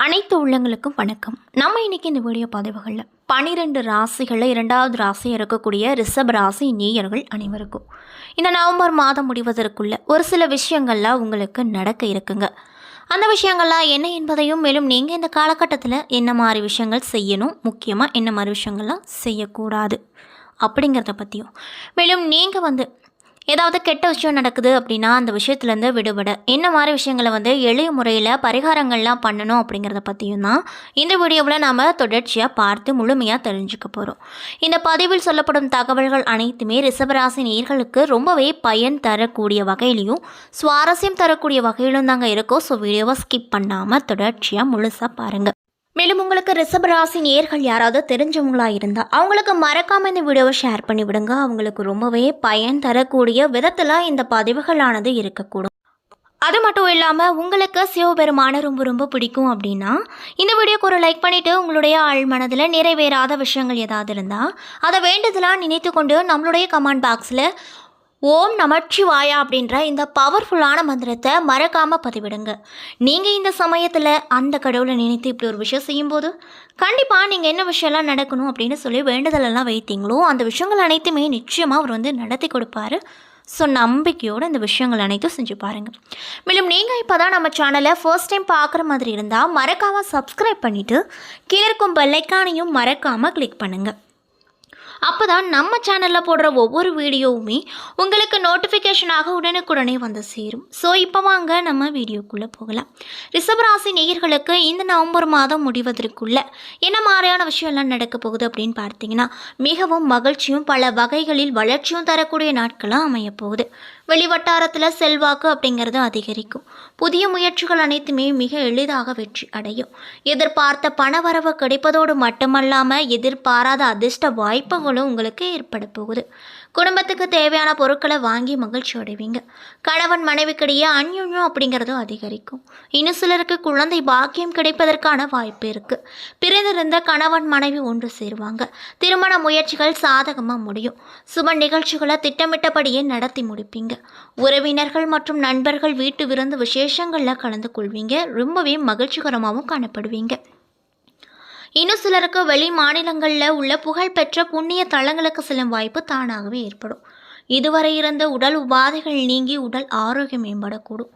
அனைத்து உள்ளங்களுக்கும் வணக்கம். நம்ம இன்னைக்கு இந்த வீடியோ பதிவுகளில் பனிரெண்டு ராசிகளில் இரண்டாவது ராசி இருக்கக்கூடிய ரிஷப் ராசி நேயர்கள் அனைவருக்கும். இந்த நவம்பர் மாதம் முடிவதற்குள்ள ஒரு சில விஷயங்கள்லாம் உங்களுக்கு நடக்க இருக்குங்க. அந்த விஷயங்கள்லாம் என்ன என்பதையும் மேலும் நீங்கள் இந்த காலகட்டத்தில் என்ன மாதிரி விஷயங்கள் செய்யணும் முக்கியமாக என்ன மாதிரி விஷயங்கள்லாம் செய்யக்கூடாது அப்படிங்கிறத பற்றியும் மேலும் நீங்கள் வந்து ஏதாவது கெட்ட விஷயம் நடக்குது அப்படின்னா அந்த விஷயத்துலேருந்து விடுபட. என்ன மாதிரி விஷயங்களை வந்து எளிய முறையில் பரிகாரங்கள்லாம் பண்ணணும் அப்படிங்கிறத பற்றியும் தான் இந்த வீடியோவில் நாம் தொடர்ச்சியாக பார்த்து முழுமையாக தெரிஞ்சுக்க போகிறோம் இந்த பதிவில் சொல்லப்படும் தகவல்கள் அனைத்துமே ரிசபராசி நேர்களுக்கு ரொம்பவே பயன் தரக்கூடிய வகையிலையும் சுவாரஸ்யம் தரக்கூடிய வகையிலும் தாங்க இருக்கும். ஸோ வீடியோவை ஸ்கிப் பண்ணாமல் தொடர்ச்சியாக முழுசாக பாருங்கள் மேலும் உங்களுக்கு ரிஷப ராசி நேர்கள் யாராவது தெரிஞ்சவங்களா இருந்தால் அவங்களுக்கு மறக்காம இந்த வீடியோவை ஷேர் பண்ணி விடுங்க. அவங்களுக்கு ரொம்பவே பயன் தரக்கூடிய விதத்தில் இந்த பதிவுகளானது இருக்கக்கூடும். அது மட்டும் இல்லாமல் உங்களுக்கு சிவபெருமான ரொம்ப ரொம்ப பிடிக்கும் அப்படின்னா இந்த வீடியோக்கு ஒரு லைக் பண்ணிவிட்டு உங்களுடைய ஆள் மனதில் நிறைவேறாத விஷயங்கள் ஏதாவது இருந்தால் அதை வேண்டுதலாக நினைத்து கொண்டு நம்மளுடைய கமெண்ட் பாக்ஸில் ஓம் நமச்சிவாயா அப்படின்ற இந்த பவர்ஃபுல்லான மந்திரத்தை மறக்காமல் பதிவிடுங்க. நீங்கள் இந்த சமயத்தில் அந்த கடவுளை நினைத்து இப்படி ஒரு விஷயம் செய்யும்போது கண்டிப்பாக நீங்கள் என்ன விஷயம்லாம் நடக்கணும் அப்படின்னு சொல்லி வேண்டுதலெல்லாம் வைத்தீங்களோ அந்த விஷயங்கள் அனைத்துமே நிச்சயமாக அவர் வந்து நடத்தி கொடுப்பாரு. ஸோ நம்பிக்கையோடு இந்த விஷயங்கள் அனைத்தும் செஞ்சு பாருங்கள் மேலும் நீங்கள் இப்போ தான் நம்ம சேனலை ஃபர்ஸ்ட் டைம் பார்க்குற மாதிரி இருந்தால் மறக்காமல் சப்ஸ்கிரைப் பண்ணிவிட்டு கீழே இருக்கும் பெல்லைக்கானையும் மறக்காமல் கிளிக் பண்ணுங்கள் அப்போ தான் நம்ம சேனலில் போடுற ஒவ்வொரு வீடியோவுமே உங்களுக்கு நோட்டிஃபிகேஷனாக உடனுக்குடனே வந்து சேரும். ஸோ இப்போ வாங்க நம்ம வீடியோக்குள்ளே போகலாம். ரிஷபராசி நேயர்களுக்கு இந்த நவம்பர் மாதம் முடிவதற்குள்ள என்ன மாதிரியான விஷயம்லாம் நடக்க போகுது அப்படின்னு பார்த்தீங்கன்னா மிகவும் மகிழ்ச்சியும் பல வகைகளில் வளர்ச்சியும் தரக்கூடிய நாட்களாக அமையப்போகுது வெளிவட்டாரத்தில் செல்வாக்கு அப்படிங்கிறது அதிகரிக்கும். புதிய முயற்சிகள் அனைத்துமே மிக எளிதாக வெற்றி அடையும். எதிர்பார்த்த பணவரவு கிடைப்பதோடு மட்டுமல்லாமல் எதிர்பாராத அதிர்ஷ்ட வாய்ப்புகளும் உங்களுக்கு ஏற்பட போகுது. குடும்பத்துக்கு தேவையான பொருட்களை வாங்கி மகிழ்ச்சி அடைவீங்க. கணவன் மனைவிக்கிடையே அந்யுன்யம் அப்படிங்கிறதும் அதிகரிக்கும். இன்னும் சிலருக்கு குழந்தை பாக்கியம் கிடைப்பதற்கான வாய்ப்பு இருக்குது பிறந்திருந்த கணவன் மனைவி ஒன்று சேருவாங்க. திருமண முயற்சிகள் சாதகமாக முடியும். சுப நிகழ்ச்சிகளை திட்டமிட்டபடியே நடத்தி முடிப்பீங்க. உறவினர்கள் மற்றும் நண்பர்கள் வீட்டு விருந்து விசேஷங்களில் கலந்து கொள்வீங்க. ரொம்பவே மகிழ்ச்சிகரமாகவும் காணப்படுவீங்க. இன்னும் சிலருக்கு வெளி மாநிலங்களில் உள்ள புகழ்பெற்ற புண்ணிய தலங்களுக்கு செல்லும் வாய்ப்பு தானாகவே ஏற்படும். இதுவரை இருந்த உடல் உபாதைகள் நீங்கி உடல் ஆரோக்கியம் மேம்படக்கூடும்.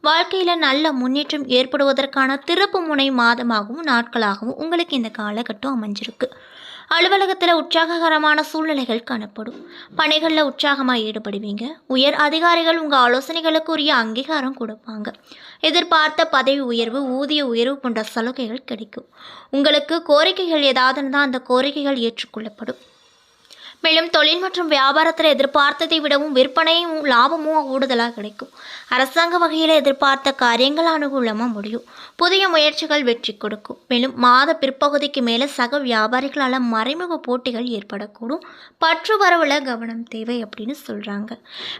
வாழ்க்கையில் நல்ல முன்னேற்றம் ஏற்படுவதற்கான திருப்பு முனை மாதமாகவும் நாட்களாகவும் உங்களுக்கு இந்த காலகட்டம் அமைஞ்சிருக்கு. அலுவலகத்தில் உற்சாககரமான சூழ்நிலைகள் காணப்படும். பணிகளில் உற்சாகமாக ஈடுபடுவீங்க. உயர் அதிகாரிகள் உங்கள் ஆலோசனைகளுக்கு உரிய அங்கீகாரம் கொடுப்பாங்க. எதிர்பார்த்த பதவி உயர்வு ஊதிய உயர்வு போன்ற சலுகைகள் கிடைக்கும். உங்களுக்கு கோரிக்கைகள் ஏதாவது இருந்தால் அந்த கோரிக்கைகள் ஏற்றுக்கொள்ளப்படும். மேலும் தொழில் மற்றும் வியாபாரத்தில் எதிர்பார்த்ததை விடவும் விற்பனையும் லாபமும் கூடுதலாக கிடைக்கும். அரசாங்க வகையில் எதிர்பார்த்த காரியங்கள் அனுகூலமாக முடியும். புதிய முயற்சிகள் வெற்றி கொடுக்கும். மேலும் மாத பிற்பகுதிக்கு மேலே சக வியாபாரிகளால் மறைமுக போட்டிகள் ஏற்படக்கூடும். பற்று வரவில் கவனம் தேவை அப்படின்னு சொல்கிறாங்க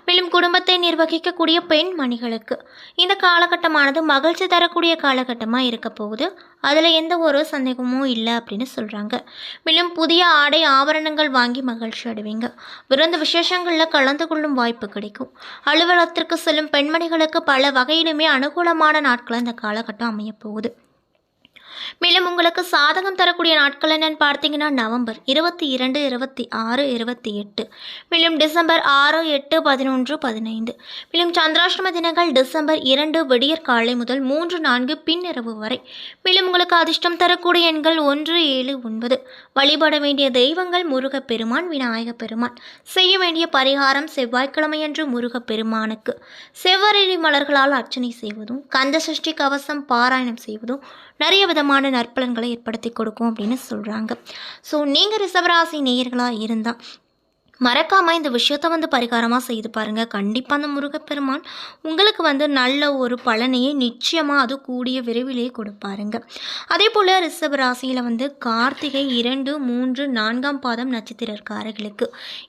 மேலும் குடும்பத்தை நிர்வகிக்கக்கூடிய பெண் மணிகளுக்கு இந்த காலகட்டமானது மகிழ்ச்சி தரக்கூடிய காலகட்டமாக இருக்க போகுது. அதில் எந்த ஒரு சந்தேகமும் இல்லை அப்படின்னு சொல்கிறாங்க மேலும் புதிய ஆடை ஆபரணங்கள் வாங்கி மகிழ்ச்சி அடைவீங்க விருந்து விசேஷங்களில் கலந்து கொள்ளும் வாய்ப்பு கிடைக்கும். அலுவலகத்திற்கு செல்லும் பெண்மணிகளுக்கு பல வகையிலுமே அனுகூலமான நாட்கள் இந்த காலகட்டம் அமையப் போகுது மேலும் உங்களுக்கு சாதகம் தரக்கூடிய நாட்கள் என்னன்னு பார்த்தீங்கன்னா நவம்பர் இருபத்தி இரண்டு இருபத்தி ஆறு இருபத்தி எட்டு. மேலும் டிசம்பர் ஆறு எட்டு பதினொன்று பதினைந்து. மேலும் சந்திராஷ்டம தினங்கள் டிசம்பர் இரண்டு விடியற் காலை முதல் மூன்று நான்கு பின்னிரவு வரை. மேலும் உங்களுக்கு அதிர்ஷ்டம் தரக்கூடிய எண்கள் ஒன்று ஏழு ஒன்பது. வழிபட வேண்டிய தெய்வங்கள் முருகப் பெருமான் விநாயகப் பெருமான். செய்ய வேண்டிய பரிகாரம் செவ்வாய்க்கிழமையன்று முருகப்பெருமானுக்கு. செவ்வரளி மலர்களால் அர்ச்சனை செய்வதும் கந்தசஷ்டி கவசம் பாராயணம் செய்வதும் நிறைய விதமான நற்பலன்களை ஏற்படுத்தி கொடுக்கும் அப்படின்னு சொல்கிறாங்க ஸோ நீங்கள் ரிசவராசி நேயர்களாக இருந்தால் மறக்காமல் இந்த விஷயத்தை வந்து பரிகாரமாக செய்து பாருங்கள் கண்டிப்பாக அந்த முருகப்பெருமான் உங்களுக்கு வந்து நல்ல ஒரு பலனையே நிச்சயமாக அது கூடிய விரைவிலே கொடுப்பாருங்க. அதே போல் ரிஷப ராசியில் வந்து கார்த்திகை இரண்டு மூன்று நான்காம் பாதம் நட்சத்திரக்காரர்களுக்கு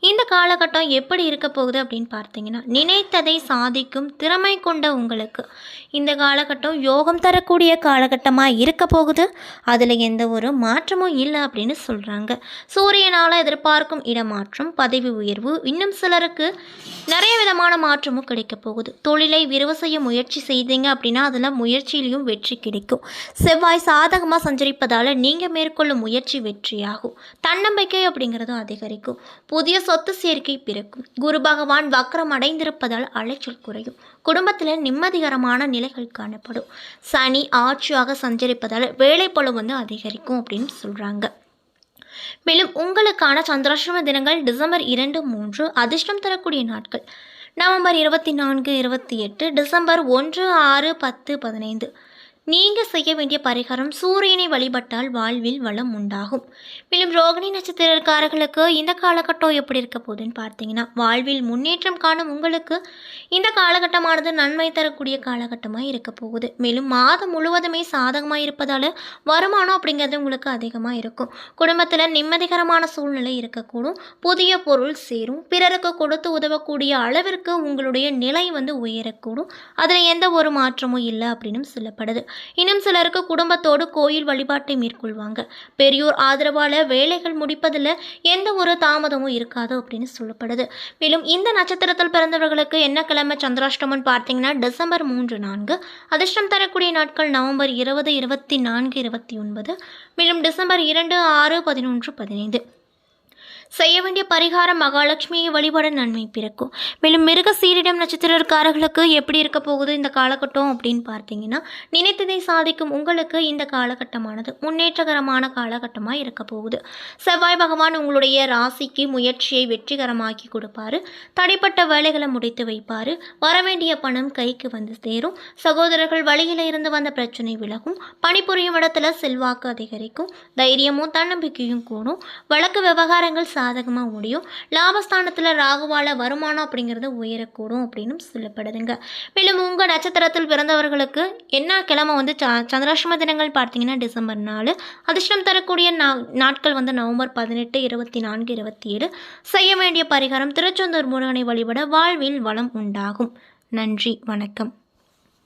இந்த காலகட்டம் எப்படி இருக்க போகுது அப்படின்னு பார்த்தீங்கன்னா நினைத்ததை சாதிக்கும் திறமை கொண்ட உங்களுக்கு இந்த காலகட்டம் யோகம் தரக்கூடிய காலகட்டமாக இருக்க போகுது. அதில் எந்த ஒரு மாற்றமும் இல்லை அப்படின்னு சொல்கிறாங்க சூரியனால் எதிர்பார்க்கும் இடமாற்றம் பதவி பதவி உயர்வு. இன்னும் சிலருக்கு நிறைய விதமான மாற்றமும் கிடைக்க போகுது. தொழிலை விரிவு செய்ய முயற்சி செய்தீங்க அப்படின்னா அதில் முயற்சியிலையும் வெற்றி கிடைக்கும். செவ்வாய் சாதகமாக சஞ்சரிப்பதால் நீங்கள் மேற்கொள்ளும் முயற்சி வெற்றியாகும். தன்னம்பிக்கை அப்படிங்கிறது அதிகரிக்கும். புதிய சொத்து சேர்க்கை பிறக்கும். குரு பகவான் வக்ரம் அடைந்திருப்பதால் அலைச்சல் குறையும். குடும்பத்தில் நிம்மதிகரமான நிலைகள் காணப்படும். சனி ஆட்சியாக சஞ்சரிப்பதால் வேலைப்பளு வந்து அதிகரிக்கும் அப்படின்னு சொல்கிறாங்க மேலும் உங்களுக்கான சந்திராஷ்டம தினங்கள் டிசம்பர் இரண்டு மூன்று அதிர்ஷ்டம் தரக்கூடிய நாட்கள். நவம்பர் இருபத்தி நான்கு இருபத்தி எட்டு டிசம்பர் ஒன்று ஆறு பத்து பதினைந்து. நீங்கள் செய்ய வேண்டிய பரிகாரம் சூரியனை வழிபட்டால் வாழ்வில் வளம் உண்டாகும். மேலும் ரோகிணி நட்சத்திரக்காரர்களுக்கு இந்த காலகட்டம் எப்படி இருக்க போகுதுன்னு பார்த்தீங்கன்னா வாழ்வில் முன்னேற்றம் காணும் உங்களுக்கு இந்த காலகட்டமானது நன்மை தரக்கூடிய காலகட்டமாக இருக்க போகுது. மேலும் மாதம் முழுவதுமே சாதகமாக இருப்பதால் வருமானம் அப்படிங்கிறது உங்களுக்கு அதிகமாக இருக்கும். குடும்பத்தில் நிம்மதிகரமான சூழ்நிலை இருக்கக்கூடும். புதிய பொருள் சேரும். பிறருக்கு கொடுத்து உதவக்கூடிய அளவிற்கு உங்களுடைய நிலை வந்து உயரக்கூடும். அதில் எந்த ஒரு மாற்றமும் இல்லை அப்படின்னு சொல்லப்படுது. இன்னும் சிலருக்கு குடும்பத்தோடு கோயில் வழிபாட்டை மேற்கொள்வாங்க. பெரியோர் ஆதரவால் வேலைகள் முடிப்பதில் எந்த ஒரு தாமதமும் இருக்காது அப்படின்னு சொல்லப்படுது. மேலும் இந்த நட்சத்திரத்தில் பிறந்தவர்களுக்கு என்ன கிழமை? சந்திராஷ்டமம் பார்த்தீங்கன்னா டிசம்பர் மூன்று நான்கு. அதிர்ஷ்டம் தரக்கூடிய நாட்கள் நவம்பர் இருபது இருபத்தி நான்கு இருபத்தி ஒன்பது. மேலும் டிசம்பர் இரண்டு ஆறு பதினொன்று பதினைந்து. செய்ய வேண்டிய பரிகாரம் மகாலட்சுமியை வழிபட நன்மை பிறக்கும். மேலும் மிருக சீரிடம் நட்சத்திரக்காரர்களுக்கு எப்படி இருக்க போகுது இந்த காலகட்டம் அப்படின்னு பார்த்தீங்கன்னா நினைத்ததை சாதிக்கும் உங்களுக்கு இந்த காலகட்டமானது முன்னேற்றகரமான காலகட்டமாக இருக்க போகுது. செவ்வாய் பகவான் உங்களுடைய ராசிக்கு முயற்சியை வெற்றிகரமாக்கி கொடுப்பாரு. தடைப்பட்ட வேலைகளை முடித்து வைப்பார். வரவேண்டிய பணம் கைக்கு வந்து சேரும். சகோதரர்கள் வழியில் இருந்து வந்த பிரச்சனை விலகும். பணிபுரியும் இடத்துல செல்வாக்கு அதிகரிக்கும். தைரியமும் தன்னம்பிக்கையும் கூடும். வழக்கு விவகாரங்கள் சாதகமாக முடியும். லாபஸ்தானத்தில் ராகுவால வருமானம் அப்படிங்கிறது உயரக்கூடும் அப்படின்னு சொல்லப்படுதுங்க. மேலும் உங்கள் நட்சத்திரத்தில் பிறந்தவர்களுக்கு என்ன கிழமை வந்து ச சந்திராஷ்டம தினங்கள் பார்த்தீங்கன்னா டிசம்பர் நாலு. அதிர்ஷ்டம் தரக்கூடிய நா நாட்கள் வந்து நவம்பர் பதினெட்டு இருபத்தி நான்கு இருபத்தி ஏழு. செய்ய வேண்டிய பரிகாரம் திருச்செந்தூர் முருகனை வழிபட வாழ்வில் வளம் உண்டாகும். நன்றி வணக்கம்.